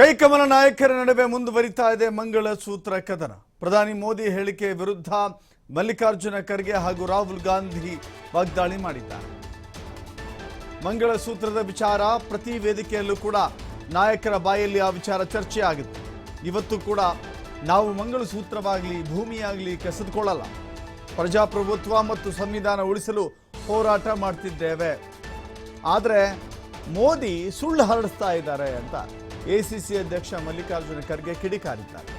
ಕೈಕಮಲ ನಾಯಕರ ನಡುವೆ ಮುಂದುವರಿತಾ ಇದೆ ಮಂಗಳ ಸೂತ್ರ ಕದನ. ಪ್ರಧಾನಿ ಮೋದಿ ಹೇಳಿಕೆ ವಿರುದ್ಧ ಮಲ್ಲಿಕಾರ್ಜುನ ಖರ್ಗೆ ಹಾಗೂ ರಾಹುಲ್ ಗಾಂಧಿ ವಾಗ್ದಾಳಿ ಮಾಡಿದ್ದಾರೆ. ಮಂಗಳ ಸೂತ್ರದ ವಿಚಾರ ಪ್ರತಿ ವೇದಿಕೆಯಲ್ಲೂ ಕೂಡ ನಾಯಕರ ಬಾಯಲ್ಲಿ ಆ ವಿಚಾರ ಚರ್ಚೆ ಆಗುತ್ತೆ. ಇವತ್ತು ಕೂಡ ನಾವು ಮಂಗಳ ಸೂತ್ರವಾಗಲಿ ಭೂಮಿಯಾಗಲಿ ಕಸಿದುಕೊಳ್ಳಲ್ಲ. ಪ್ರಜಾಪ್ರಭುತ್ವ ಮತ್ತು ಸಂವಿಧಾನ ಉಳಿಸಲು ಹೋರಾಟ ಮಾಡ್ತಿದ್ದೇವೆ. ಆದರೆ ಮೋದಿ ಸುಳ್ಳು ಹರಡಿಸ್ತಾ ಇದ್ದಾರೆ ಅಂತ. ಎಸಿಸಿ ಅಧ್ಯಕ್ಷ ಮಲ್ಲಿಕಾರ್ಜುನ ಖರ್ಗೆ ಕಿಡಿಕಾರಿದ್ದಾರೆ.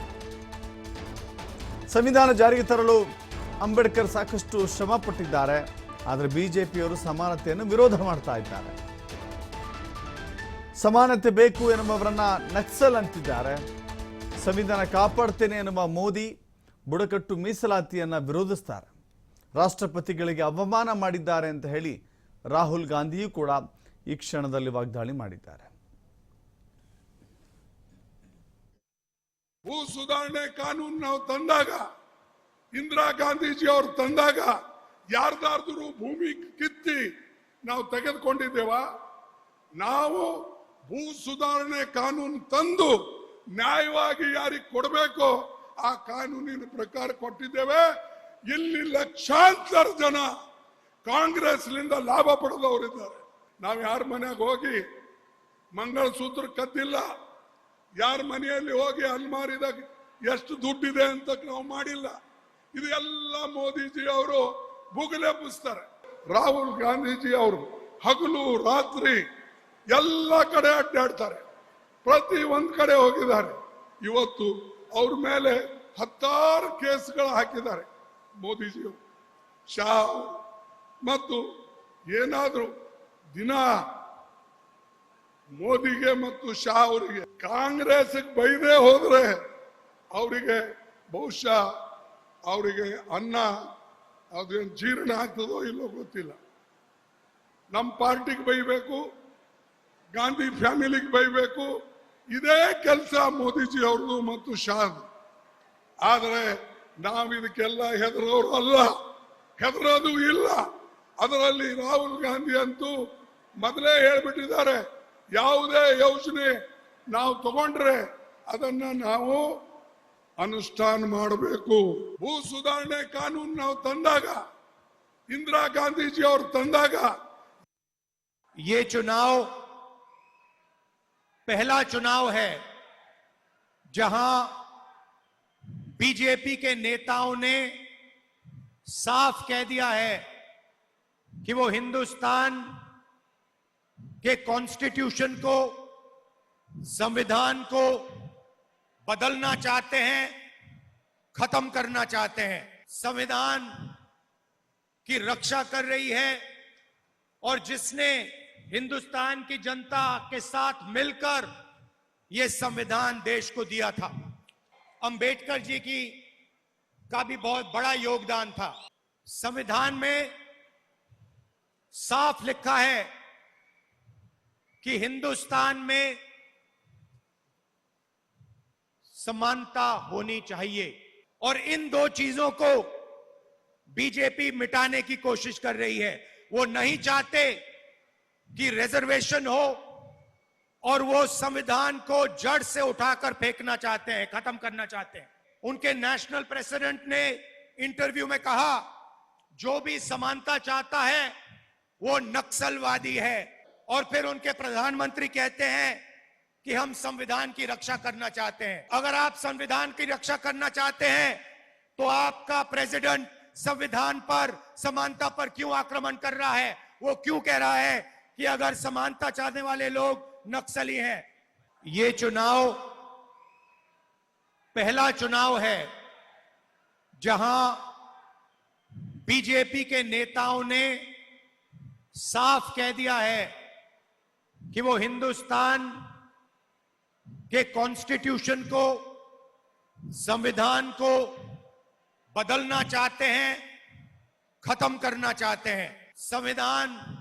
ಸಂವಿಧಾನ ಜಾರಿಗೆ ತರಲು ಅಂಬೇಡ್ಕರ್ ಸಾಕಷ್ಟು ಶ್ರಮ ಪಟ್ಟಿದ್ದಾರೆ. ಆದರೆ ಬಿಜೆಪಿಯವರು ಸಮಾನತೆಯನ್ನು ವಿರೋಧ ಮಾಡ್ತಾ ಇದ್ದಾರೆ. ಸಮಾನತೆ ಬೇಕು ಎನ್ನುವವರನ್ನ ನಕ್ಸಲ್ ಅಂತಿದ್ದಾರೆ ಸಂವಿಧಾನ ಕಾಪಾಡ್ತೇನೆ ಎನ್ನುವ ಮೋದಿ ಬುಡಕಟ್ಟು ಮೀಸಲಾತಿಯನ್ನ ವಿರೋಧಿಸ್ತಾರೆ. ರಾಷ್ಟ್ರಪತಿಗಳಿಗೆ ಅವಮಾನ ಮಾಡಿದ್ದಾರೆ ಅಂತ ಹೇಳಿ ರಾಹುಲ್ ಗಾಂಧಿಯೂ ಕೂಡ ಈ ಕ್ಷಣದಲ್ಲಿ ವಾಗ್ದಾಳಿ ಮಾಡಿದ್ದಾರೆ. ಭೂ ಸುಧಾರಣೆ ಕಾನೂನು ನಾವು ತಂದಾಗ, ಇಂದಿರಾ ಗಾಂಧೀಜಿ ಅವರು ತಂದಾಗ, ಯಾರ್ದಾರ್ದ್ರು ಭೂಮಿ ಕಿತ್ತಿ ನಾವು ತೆಗೆದುಕೊಂಡಿದ್ದೇವ? ನಾವು ಭೂ ಸುಧಾರಣೆ ಕಾನೂನು ತಂದು ನ್ಯಾಯವಾಗಿ ಯಾರಿಗೆ ಕೊಡಬೇಕು ಆ ಕಾನೂನಿನ ಪ್ರಕಾರ ಕೊಟ್ಟಿದ್ದೇವೆ. ಇಲ್ಲಿ ಲಕ್ಷಾಂತರ ಜನ ಕಾಂಗ್ರೆಸ್ನಿಂದ ಲಾಭ ಪಡೆದವರಿದ್ದಾರೆ. ನಾವು ಯಾರ ಮನೆಗೆ ಹೋಗಿ ಮಂಗಳಸೂತ್ರ ಕದ್ದಿಲ್ಲ ಯಾರ ಮನೆಯಲ್ಲಿ ಹೋಗಿ ಅಲ್ಮಾರಿದಾಗ ಎಷ್ಟು ದುಡ್ಡಿದೆ ಅಂತ ನಾವು ಮಾಡಿಲ್ಲ. ಇದು ಎಲ್ಲ ಮೋದಿಜಿ ಅವರು ಬುಗುಲೆಬ್ಬಿಸ್ತಾರೆ ರಾಹುಲ್ ಗಾಂಧೀಜಿ ಅವರು ಹಗಲು ರಾತ್ರಿ ಎಲ್ಲ ಕಡೆ ಅಡ್ಡಾಡ್ತಾರೆ. ಪ್ರತಿ ಒಂದ್ ಕಡೆ ಹೋಗಿದ್ದಾರೆ. ಇವತ್ತು ಅವ್ರ ಮೇಲೆ ಹತ್ತಾರು ಕೇಸ್ಗಳು ಹಾಕಿದ್ದಾರೆ ಮೋದಿಜಿಯವರು ಶಾ. ಮತ್ತು ಏನಾದರೂ ದಿನ ಮೋದಿಗೆ ಮತ್ತು ಶಾ ಅವರಿಗೆ. ಕಾಂಗ್ರೆಸ್ ಬೈದೇ ಹೋದ್ರೆ ಅವರಿಗೆ ಬಹುಶಃ ಅವರಿಗೆ ಅನ್ನ ಅದೇನು ಜೀರ್ಣ ಆಗ್ತದೋ ಇಲ್ಲೋ ಗೊತ್ತಿಲ್ಲ. ನಮ್ಮ ಪಾರ್ಟಿಗೆ ಬೈಬೇಕು, ಗಾಂಧಿ ಫ್ಯಾಮಿಲಿಗೆ ಬೈಬೇಕು, ಇದೇ ಕೆಲಸ ಮೋದಿಜಿ ಅವ್ರದ್ದು ಮತ್ತು ಶಾದ್. ಆದರೆ ನಾವು ಇದಕ್ಕೆಲ್ಲ ಹೆದರೋರು ಅಲ್ಲ, ಹೆದರೋದು ಇಲ್ಲ. ಅದರಲ್ಲಿ ರಾಹುಲ್ ಗಾಂಧಿ ಅಂತೂ ಮೊದಲೇ ಹೇಳ್ಬಿಟ್ಟಿದ್ದಾರೆ ಯಾವುದೇ ಯೋಜನೆ ನಾವು ತಗೊಂಡ್ರೆ ಅದನ್ನ ನಾವು ಅನುಷ್ಠಾನ ಮಾಡಬೇಕು ಭೂ ಸುಧಾರಣೆ ಕಾನೂನು ನಾವು ತಂದಾಗ ಇಂದಿರಾ ಗಾಂಧೀಜಿ ಅವರು ತಂದಾಗ ये चुनाव पहला चुनाव है जहां बीजेपी के नेताओं ने साफ कह दिया है कि वो हिंदुस्तान के कॉन्स्टिट्यूशन को, संविधान को बदलना चाहते हैं, खत्म करना चाहते हैं। संविधान की रक्षा कर रही है और जिसने हिंदुस्तान की जनता के साथ मिलकर यह संविधान देश को दिया था। अंबेडकर जी की का भी बहुत बड़ा योगदान था। संविधान में साफ़ लिखा है कि हिंदुस्तान में समानता होनी चाहिए। और इन दो चीज़ों को बीजेपी मिटाने की कोशिश कर रही है। वो नहीं चाहते कि रिजर्वेशन हो और वो संविधान को जड़ से उठाकर फेंकना चाहते हैं, खत्म करना चाहते हैं। उनके नेशनल प्रेसिडेंट ने इंटरव्यू में कहा, जो भी समानता चाहता है, वो नक्सलवादी है। और फिर उनके प्रधानमंत्री कहते हैं कि हम संविधान की रक्षा करना चाहते हैं। अगर आप संविधान की रक्षा करना चाहते हैं तो आपका प्रेसिडेंट संविधान पर समानता पर क्यों आक्रमण कर रहा है? वो क्यों कह रहा है कि अगर समानता चाहने वाले लोग नक्सली हैं? ये चुनाव, पहला चुनाव है जहाँ बीजेपी के नेताओं ने साफ़ कह दिया है कि वो हिंदुस्तान के कॉन्स्टिट्यूशन को, संविधान को बदलना चाहते हैं, खत्म करना चाहते हैं। संविधान